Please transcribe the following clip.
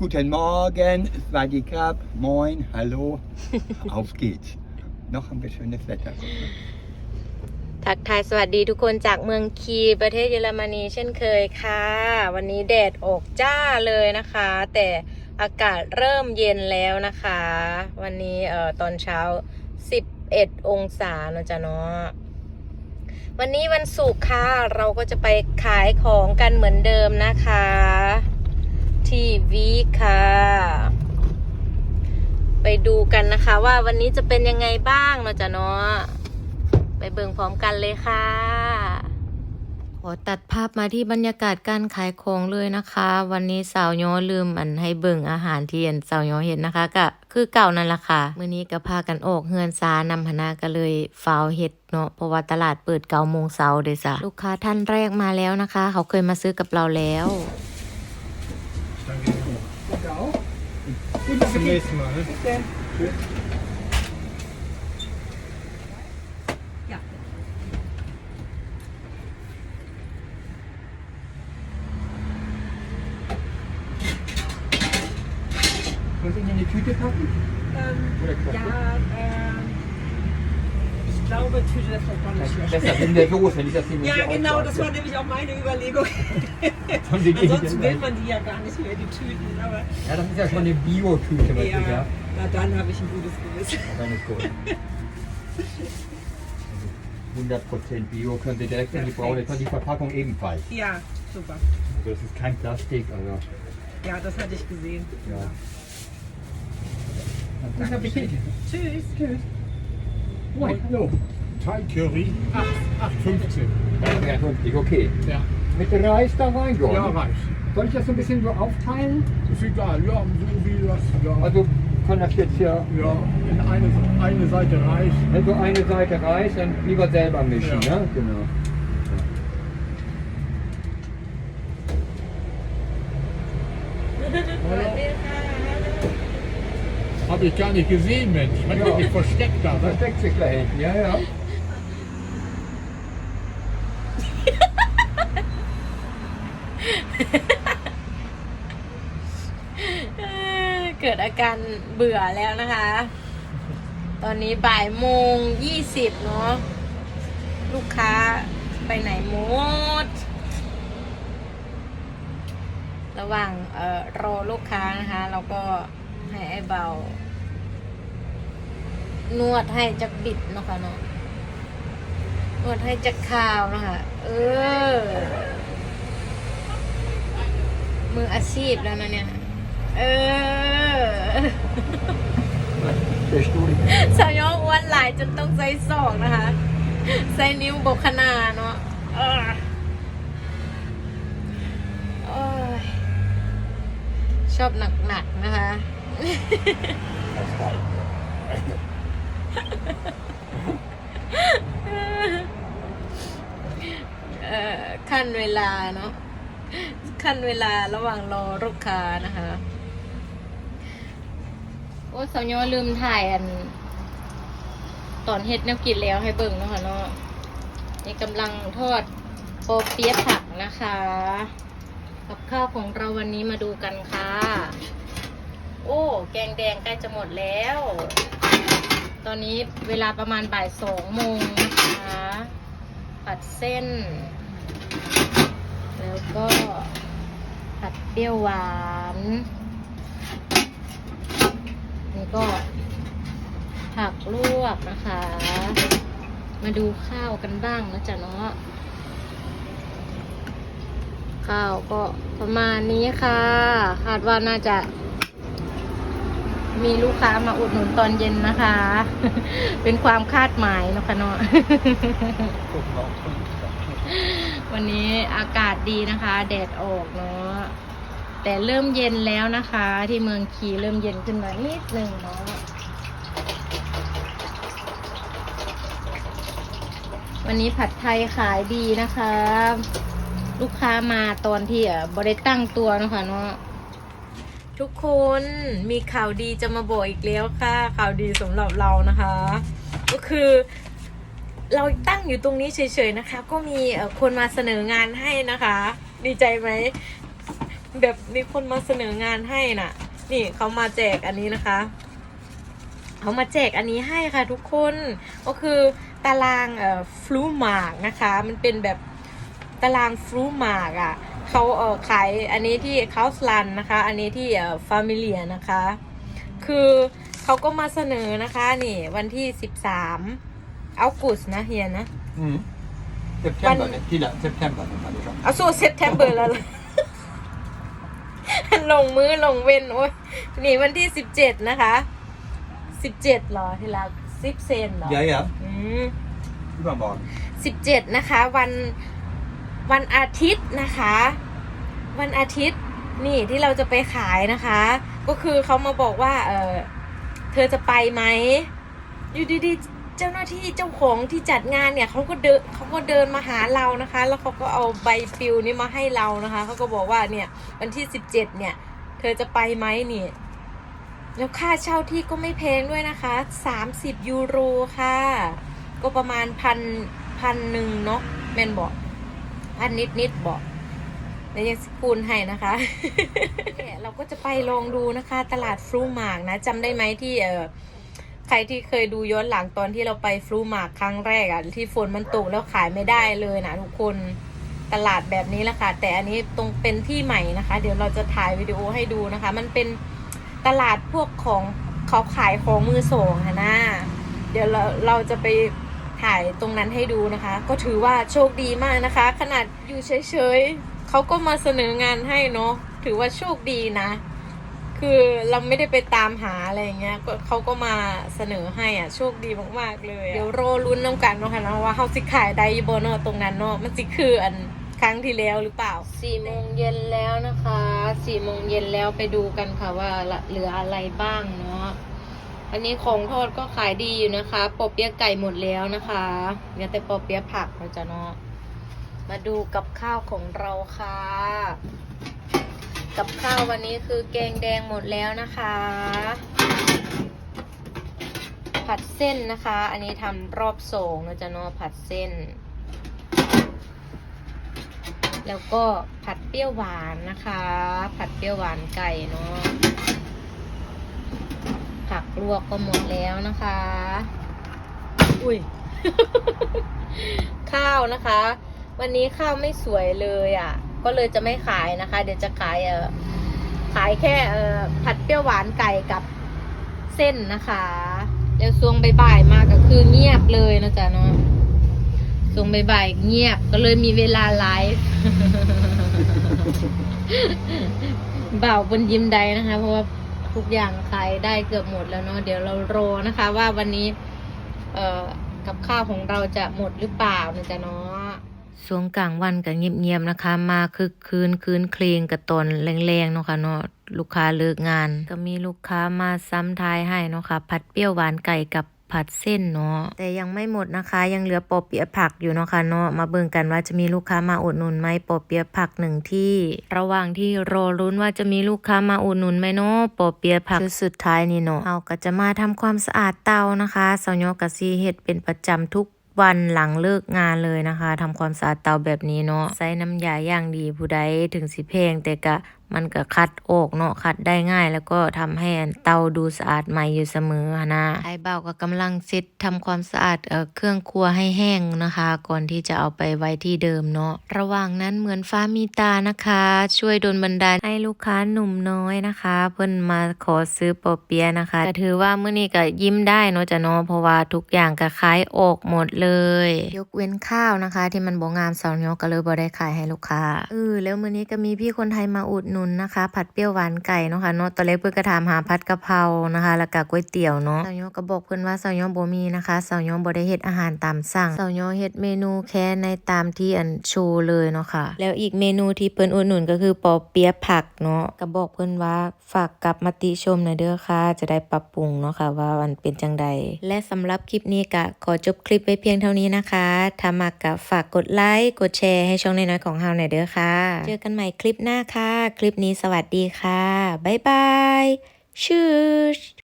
Guten Morgen, Swadikap, Moin, Hallo. Auf geht's. Noch haben wir schönes Wetter. ทักทายสวัสดีทุกคนจากเมืองคีย์ประเทศเยอรมนีเช่นเคยค่ะ วันนี้แดดออกจ้าเลยนะคะ แต่อากาศเริ่มเย็นแล้วนะคะ วันนี้เอ่อตอนเช้า 11 องศาเนอะจ๊ะเนาะวันนี้วันศุกร์ค่ะ เราก็จะไปขายของกันเหมือนเดิมนะคะ ที่วีค่ะ ไปดูกันนะคะ ว่าวันนี้จะเป็นยังไงบ้างเนอะจ๊ะเนาะไปเบิ่งพร้อมกันเลยค่ะ ขอตัดภาพมาที่บรรยากาศการขายของเลยนะคะ วันนี้สาวย้อลืมอันให้เบิ่งอาหารที่อันสาวย้อเห็นนะคะก็คือเก่านั่นแหละค่ะมื้อนี้ก็พากันออกเฮือนซานำพนาก็เลยฟาวเฮ็ดเนาะเพราะว่าตลาดเปิดเก้าโมงเช้าเด้จ้ะลูกค้าท่านแรกมาแล้วนะคะ เขาเคยมาซื้อกับเราแล้ว 근데 있으면 그때. 선생님이 뷰티 타고? 음, 야, 에. Glaube, Tüte ist doch gar nicht schlecht. Besser in der Soße, nicht dass die Ja, genau, das war nämlich auch meine Überlegung. Ansonsten will man die ja gar nicht mehr, die Tüten. Aber Ja, das ist ja schon eine Bio-Tüte, was ja, ich habe. na dann habe ich ein gutes Gewissen. Dann ist gut. 100% Bio können Sie direkt in die braune, die Verpackung ebenfalls. Ja, super. Also das ist kein Plastik, also Ja, das hatte ich gesehen. ja. Guten Appetit. Tschüss. Tschüss. Moin, hallo. Thai Curry 8, 8,15. Ja, 50, okay. Ja. Mit Reis da rein, ja, ja. Reis. Soll ich das so ein bisschen so aufteilen? Ist egal, ja, so wie das. Ja, Also kann das jetzt hier ja in eine, eine Seite Reis. also eine Seite Reis und lieber selber mischen, Ja. ne? Genau. Habe ich gar nicht gesehen, Mensch. Man Ja. hat mich versteckt da. Ne? Versteckt sich da hinten, ja, ja. เอ่อเกิดอาการเบื่อแล้วนะคะ ตอนนี้บ่ายโมงยี่สิบเนาะ ลูกค้าไปไหนหมด ระหว่างเอ่อรอลูกค้านะคะ เราก็ ให้ไอ้เบานวดให้จักบิดเนาะคะเนาะนวดให้จักข่าวนะคะเออ มืออาชีพแล้วนะเนี่ย เออสาวย้ออ้วนหลายจนต้องใส่ศอกนะคะ ใส่นิ้วบกขนาเนาะออโอ้ยชอบหนักๆนะคะ เอ่อขั้นเวลาเนาะขั้นเวลาระหว่างรอลูกค้านะคะ โอ้สาวย้อลืมถ่ายอัน ตอนเฮ็ดแนวกินแล้วให้เบิ่งเนาะค่ะเนาะนี่กำลังทอดโปเปี๊ยะผักนะคะ กับข้าวของเราวันนี้มาดูกันค่ะ โอ้ แกงแดงใกล้จะหมดแล้ว ตอนนี้เวลาประมาณบ่ายสองโมงนะคะผัดเส้น แล้วก็ผัดเปรี้ยวหวาน นี่ก็ผักลวกนะคะ มาดูข้าวกันบ้างนะจ๊ะเนาะข้าวก็ประมาณนี้ค่ะ คาดว่าน่าจะ มีลูกค้ามาอุดหนุนตอนเย็นนะคะ เป็นความคาดหมายเนาะคะเนาะวันนี้อากาศดีนะคะ แดดออกเนาะแต่เริ่มเย็นแล้วนะคะ ที่เมืองคีเริ่มเย็นขึ้นมานิดนึงเนาะวันนี้ผัดไทยขายดีนะคะ ลูกค้ามาตอนที่อะบริตั้งตัวเนาะคะเนาะ ทุกคนมีข่าวดีจะมาบอกอีกแล้วค่ะ ข่าวดีสำหรับเรานะคะ ก็คือเราตั้งอยู่ตรงนี้เฉยๆนะคะ ก็มีคนมาเสนองานให้นะคะ ดีใจไหมแบบมีคนมาเสนองานให้น่ะ นี่เขามาแจกอันนี้นะคะเขามาแจกอันนี้ให้ค่ะทุกคนก็คือตารางเอ่อฟลูมาร์กนะคะ มันเป็นแบบตารางฟลูมาร์กอะ เขาเอ่อขายอันนี้ที่คาสลันนะคะ อันนี้ที่เอ่อฟามิเลียนะคะ คือเขาก็มาเสนอนะคะนี่ วันที่13เอากุสนะเฮียนะ Mm. September, Tila, September. den hade jag. เอาสู้เซปเทมเบอร์แล้วล่ะ ลงมือลงเว้นโอ้ยนี่วันที่สิบเจ็ดนะคะสิบเจ็ดหรอทีละสิบเซนเหรอ Ja, ja. อืม Det var barn. สิบเจ็ดนะคะ วัน วันอาทิตย์นะคะ วันอาทิตย์นี่ที่เราจะไปขายนะคะ ก็คือเขามาบอกว่า เออเธอจะไปไหมอยู่ดีๆเจ้าหน้าที่เจ้าของที่จัดงานเนี่ยเขาก็เดินเขาก็เดินมาหาเรานะคะ แล้วเขาก็เอาใบปลิวนี้มาให้เรานะคะเขาก็บอกว่าเนี่ย วันที่สิบเจ็ดเนี่ย เธอจะไปไหมนี่แล้วค่าเช่าที่ก็ไม่แพงด้วยนะคะสามสิบยูโรค่ะ ก็ประมาณพันพันหนึ่งเนาะแมนบอก พันนิดนิดบอกแล้วยังสกูลให้นะคะ เราก็จะไปลองดูนะคะ ตลาดฟลูมาร์กนะจำได้ไหมที่เออใครที่เคยดูย้อนหลังตอนที่เราไปฟลูมาร์กครั้งแรกอะที่ฝนมันตกแล้วขายไม่ได้เลยนะทุกคนตลาดแบบนี้แหละค่ะ แต่อันนี้ตรงเป็นที่ใหม่นะคะ เดี๋ยวเราจะถ่ายวิดีโอให้ดูนะคะ มันเป็นตลาดพวกของเขาขายของมือสองนะ เดี๋ยวเราเราจะไป ถ่ายตรงนั้นให้ดูนะคะ ก็ถือว่าโชคดีมากนะคะ ขนาดอยู่เฉยๆเขาก็มาเสนองานให้เนาะถือว่าโชคดีนะ คือเราไม่ได้ไปตามหาอะไรอย่างเงี้ยเขาก็มาเสนอให้อะโชคดีมากๆเลย เดี๋ยวรอลุ้นน้ำกันเนาะค่ะนะว่าเขาสิขายได้อยูบเนาะตรงนั้นเนาะมันสิคืออันครั้งที่แล้วหรือเปล่าสี่โมงเย็นแล้วนะคะสี่โมงเย็นแล้วไปดูกันค่ะว่าเหลืออะไรบ้างเนาะ อันนี้ของทอดก็ขายดีอยู่นะคะ ปอเปี๊ยะไก่หมดแล้วนะคะเหลือแต่ปอเปี๊ยะผักเราจะเนาะ มาดูกับข้าวของเราค่ะ กับข้าววันนี้คือแกงแดงหมดแล้วนะคะ ผัดเส้นนะคะ อันนี้ทำรอบสองเราจะเนาะผัดเส้น แล้วก็ผัดเปรี้ยวหวานนะคะ ผัดเปรี้ยวหวานไก่เนาะ ผักลวกก็หมดแล้วนะคะ อุ้ย ข้าวนะคะ วันนี้ข้าวไม่สวยเลยอะ ก็เลยจะไม่ขายนะคะ เดี๋ยวจะขายเออขายแค่เออผัดเปรี้ยวหวานไก่กับเส้นนะคะ เดี๋ยวช่วงบ่ายๆมาก็คือเงียบเลยนะจ๊ะเนาะช่วงบ่ายๆเงียบก็เลยมีเวลาไลฟ์บ่าวบนยิ้มใดนะคะ เพราะว่า ทุกอย่างขายได้เกือบหมดแล้วเนาะเดี๋ยวเรารอนะคะว่าวันนี้ เอ่อกับข้าวของเราจะหมดหรือเปล่านะจ๊ะเนาะช่วงกลางวันกันเงียบๆนะคะ มาคึกคืนคืนเคลงกับตอนแรงๆเนาะค่ะเนาะลูกค้าเลิกงาน ก็มีลูกค้ามาซ้ำทายให้เนาะค่ะผัดเปรี้ยวหวานไก่กับ ผัดเส้นเนาะแต่ยังไม่หมดนะคะ ยังเหลือปอเปี๊ยะผักอยู่เนาะค่ะเนาะมาเบิ่งกันว่าจะมีลูกค้ามาอุดหนุนไหมปอเปี๊ยะผักหนึ่งที่ ระหว่างที่รอรุ้นว่าจะมีลูกค้ามาอุดหนุนไหมเนาะปอเปี๊ยะผักคือสุดท้ายนี่เนาะเอาก็จะมาทำความสะอาดเตานะคะเสาโยกะซีเฮ็ดเป็นประจำทุกวันหลังเลิกงานเลยนะคะทำความสะอาดเตาแบบนี้เนาะใส่น้ำยาอย่างดีผู้ใดถึงสิเพงแต่กะ มันก็คัดออกเนาะคัดได้ง่าย แล้วก็ทำให้เตาดูสะอาดใหม่อยู่เสมอหั้นนะไอ้เบาก็กำลังเซ็ตทำความสะอาดเอ่อเครื่องครัวให้แห้งนะคะ ก่อนที่จะเอาไปไว้ที่เดิมเนาะระหว่างนั้นเหมือนฟ้ามีตานะคะ ช่วยดลบันดาลให้ลูกค้าหนุ่มน้อยนะคะ เพิ่นมาขอซื้อปอเปี๊ยะนะคะก็ถือว่ามื้อนี้ก็ยิ้มได้เนาะจ้ะเนาะเพราะว่าทุกอย่างก็ขายออกหมดเลย ยกเว้นข้าวนะคะ ที่มันบ่งามเสาเนาะก็เลยบ่ได้ขายให้ลูกค้าเออแล้วมื้อนี้ก็มีพี่คนไทยมาอุดหนุนนะคะ ผัดเปรี้ยวหวานไก่เนาะค่ะเนาะตอนแรกเพิ่อนก็ถามหาผัดกะเพรานะคะ แล้วก็ก๋วยเตี๋ยวเนาะสาเนาะก็บอกเพิ่อนว่าสาเนาะบ่มีนะคะสาเนาะบ่ได้เฮ็ดอาหารตามสั่งสาเนาะเฮ็ดเมนูแค่ในตามที่อันโชว์เลยเนาะค่ะแล้วอีกเมนูที่เพิ่นอุดหนุนก็คือปอเปี๊ยะผักเนาะก็บอกเพิ่อนว่าฝากกลับมาติชมหน่อยเด้อค่ะ จะได้ปรับปรุงเนาะค่ะว่ามันเป็นจังใดและสำหรับคลิปนี้ก็ขอจบคลิปไว้เพียงเท่านี้นะคะถ้ามักก็ฝากกดไลค์กดแชร์ให้ช่องน้อยๆของเฮาหน่อยเด้อค่ะ เจอกันใหม่คลิปหน้าค่ะคลิปิปนี้สวัสดีค่ะ บ๊ายบาย ชู